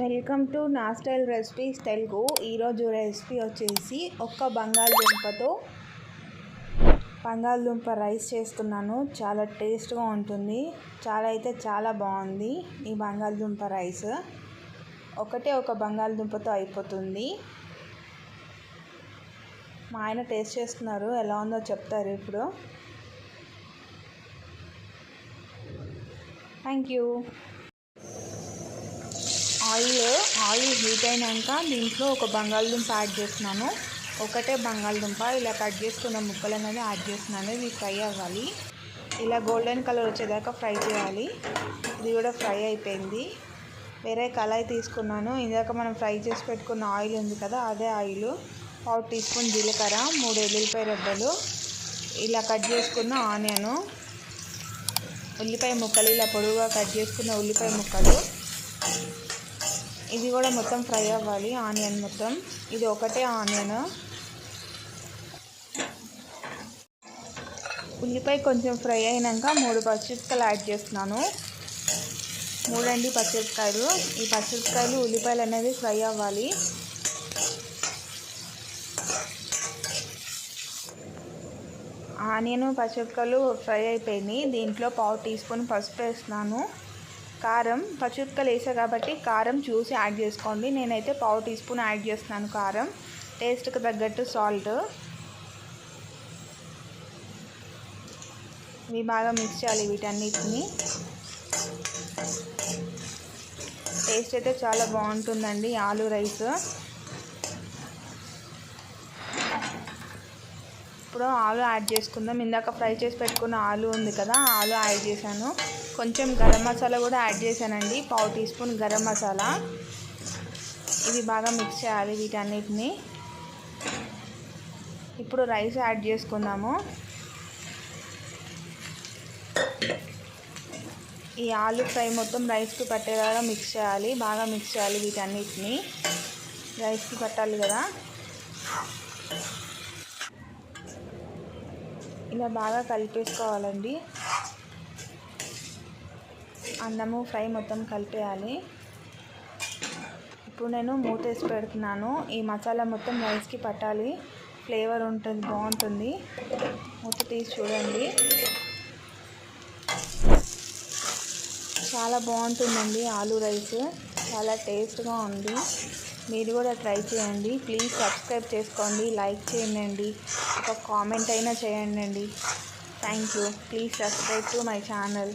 Welcome to నా style recipes Telugu. ఈరోజు recipe వచ్చేసి ఒక్క బంగాళదుంపతో బంగాళదుంప రైస్ చేస్తున్నాను. చాలా టేస్ట్గా ఉంటుంది. చాలా అయితే చాలా బాగుంది ఈ బంగాళదుంప రైస్. ఒకటే ఒక బంగాళదుంపతో అయిపోతుంది. మా ఆయన టేస్ట్ చేస్తున్నారు. ఎలా ఉందో చెప్తారు ఇప్పుడు. Thank you. Oil oil heat అయినాక దీంట్లో ఒక బంగాళదుంప యాడ్ చేస్తున్నాను. ఒకటే బంగాళదుంప ఇలా కట్ చేసుకున్న ముక్కలు అనేది యాడ్ చేస్తున్నాను. ఇది ఫ్రై అవ్వాలి. ఇలా గోల్డెన్ కలర్ వచ్చేదాకా ఫ్రై చేయాలి. ఇది కూడా ఫ్రై అయిపోయింది. వేరే కళాయి తీసుకున్నాను. ఇందాక మనం ఫ్రై చేసి పెట్టుకున్న ఆయిల్ ఉంది కదా అదే ఆయిల్. పావు టీ స్పూన్ జీలకర్ర మూడు ఎల్లుల్లిపాయ రెబ్బలు. ఇలా కట్ చేసుకున్న ఆనియను. ఉల్లిపాయ ముక్కలు ఇలా పొడుగుగా కట్ చేసుకున్న ఉల్లిపాయ ముక్కలు. ఇది కూడా మొత్తం ఫ్రై అవ్వాలి ఆనియన్ మొత్తం. ఇది ఒకటే ఆనియన్. ఉల్లిపాయ కొంచెం ఫ్రై అయినాక మూడు పచ్చిమిరపకాయలు యాడ్ చేస్తున్నాను. మూడండి పచ్చిమిరపకాయలు. ఈ పచ్చిమిరపకాయలు ఉల్లిపాయలు అనేది ఫ్రై అవ్వాలి. ఆనియన్ పచ్చిమిరపకాయలు ఫ్రై అయిపోయినాయి దీంట్లో పావు టీ స్పూన్ పసుపు వేస్తున్నాను. కారం పచ్చిమిరపకాయలు వేసా కాబట్టి కారం చూసి యాడ్ చేసుకోండి. నేనైతే పావు టీ స్పూన్ యాడ్ చేస్తున్నాను కారం. టేస్ట్కి తగ్గట్టు సాల్ట్ ఇవి బాగా మిక్స్ చేయాలి వీటన్నిటిని. టేస్ట్ అయితే చాలా బాగుంటుందండి ఆలు రైస్. ఇప్పుడు ఆలు యాడ్ చేసుకుందాం. ఇందాక ఫ్రై చేసి పెట్టుకున్న ఆలు ఉంది కదా ఆలు యాడ్ చేశాను. కొంచెం గరం మసాలా కూడా యాడ్ చేశానండి. పావు టీ స్పూన్ గరం మసాలా. ఇది బాగా మిక్స్ చేయాలి వీటన్నిటిని. ఇప్పుడు రైస్ యాడ్ చేసుకుందాము. ఈ ఆలు ఫ్రై మొత్తం రైస్కి పట్టేలాగా మిక్స్ చేయాలి. బాగా మిక్స్ చేయాలి వీటన్నిటిని. రైస్కి పట్టాలి కదా. ఇలా బాగా కలిపేసుకోవాలండి. అన్నము ఫ్రై మొత్తం కలిపేయాలి. ఇప్పుడు నేను మూత వేసి పెడుతున్నాను. ఈ మసాలా మొత్తం రైస్కి పట్టాలి. ఫ్లేవర్ ఉంటుంది బాగుంటుంది. మూత తీసి చూడండి. చాలా బాగుంటుందండి ఆలూ రైస్. చాలా టేస్ట్గా ఉంది. మీరు కూడా ట్రై చేయండి. ప్లీజ్ సబ్స్క్రైబ్ చేసుకోండి. లైక్ చేయండి. ఒక కామెంట్ అయినా చేయండి. Thank you. Please subscribe to my channel.